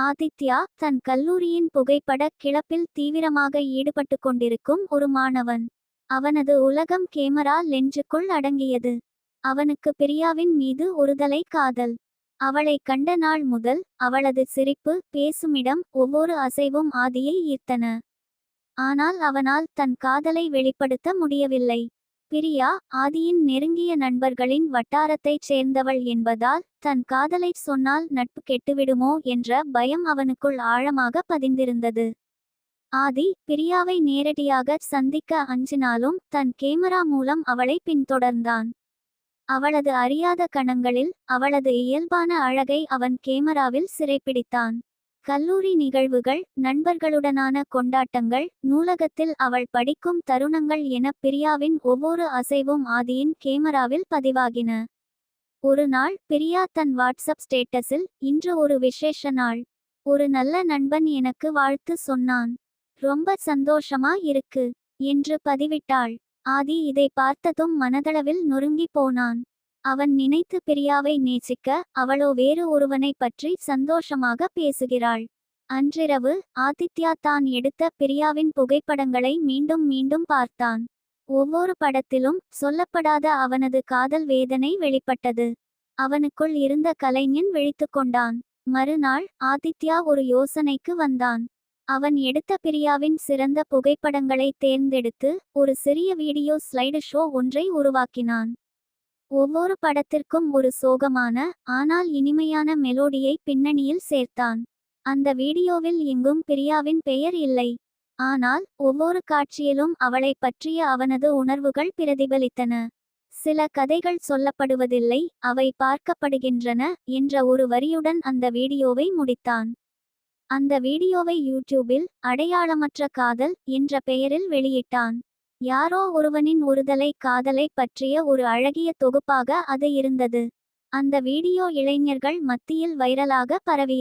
ஆதித்யா தன் கல்லூரியின் புகைப்பட கிளப்பில் தீவிரமாக ஈடுபட்டு கொண்டிருக்கும் ஒரு மாணவன். அவனது உலகம் கேமரா லென்ஸுக்குள் அடங்கியது. அவனுக்கு பிரியாவின் மீது ஒருதலை காதல். அவளை கண்ட நாள் முதல் அவளது சிரிப்பு பேசுமிடம் ஒவ்வொரு அசைவும் ஆதியை ஈர்த்தன. ஆனால் அவனால் தன் காதலை வெளிப்படுத்த முடியவில்லை. பிரியா ஆதியின் நெருங்கிய நண்பர்களின் வட்டாரத்தைச் சேர்ந்தவள் என்பதால் தன் காதலைச் சொன்னால் நட்பு கெட்டுவிடுமோ என்ற பயம் அவனுக்குள் ஆழமாக பதிந்திருந்தது. ஆதி பிரியாவை நேரடியாக சந்திக்க அஞ்சினாலும் தன் கேமரா மூலம் அவளை பின்தொடர்ந்தான். அவளது அறியாத கணங்களில் அவளது இயல்பான அழகை அவன் கேமராவில் சிறைப்பிடித்தான். கல்லூரி நிகழ்வுகள் நண்பர்களுடனான கொண்டாட்டங்கள் நூலகத்தில் அவள் படிக்கும் தருணங்கள் என பிரியாவின் ஒவ்வொரு அசைவும் ஆதியின் கேமராவில் பதிவாகின. ஒரு நாள் பிரியா தன் வாட்ஸ்அப் ஸ்டேட்டஸில் இன்று ஒரு விசேஷ நாள். ஒரு நல்ல நண்பன் எனக்கு வாழ்த்து சொன்னான். ரொம்ப சந்தோஷமா இருக்கு என்று பதிவிட்டாள். ஆதி இதை பார்த்ததும் மனதளவில் நொறுங்கி போனான். அவன் நினைத்து பிரியாவை நேசிக்க அவளோ வேறு ஒருவனை பற்றி சந்தோஷமாக பேசுகிறாள். அன்றிரவு ஆதித்யா தான் எடுத்த பிரியாவின் புகைப்படங்களை மீண்டும் மீண்டும் பார்த்தான். ஒவ்வொரு படத்திலும் சொல்லப்படாத அவனது காதல் வேதனை வெளிப்பட்டது. அவனுக்குள் இருந்த கலைஞன் விழித்துக்கொண்டான் மறுநாள் ஆதித்யா ஒரு யோசனைக்கு வந்தான். அவன் எடுத்த பிரியாவின் சிறந்த புகைப்படங்களை தேர்ந்தெடுத்து ஒரு சிறிய வீடியோ ஸ்லைடு ஷோ ஒன்றை உருவாக்கினான். ஒவ்வொரு படத்திற்கும் ஒரு சோகமான ஆனால் இனிமையான மெலோடியை பின்னணியில் சேர்த்தான். அந்த வீடியோவில் எங்கும் பிரியாவின் பெயர் இல்லை. ஆனால் ஒவ்வொரு காட்சியிலும் அவளை பற்றிய அவனது உணர்வுகள் பிரதிபலித்தன. சில கதைகள் சொல்லப்படுவதில்லை அவை பார்க்கப்படுகின்றன என்ற ஒரு வரியுடன் அந்த வீடியோவை முடித்தான். அந்த வீடியோவை யூடியூபில் அடையாளமற்ற காதல் என்ற பெயரில் வெளியிட்டான். யாரோ ஒருவனின் ஒருதலை காதலை பற்றிய ஒரு அழகிய தொகுப்பாக அது இருந்தது. அந்த வீடியோ இளைஞர்கள் மத்தியில் வைரலாக பரவி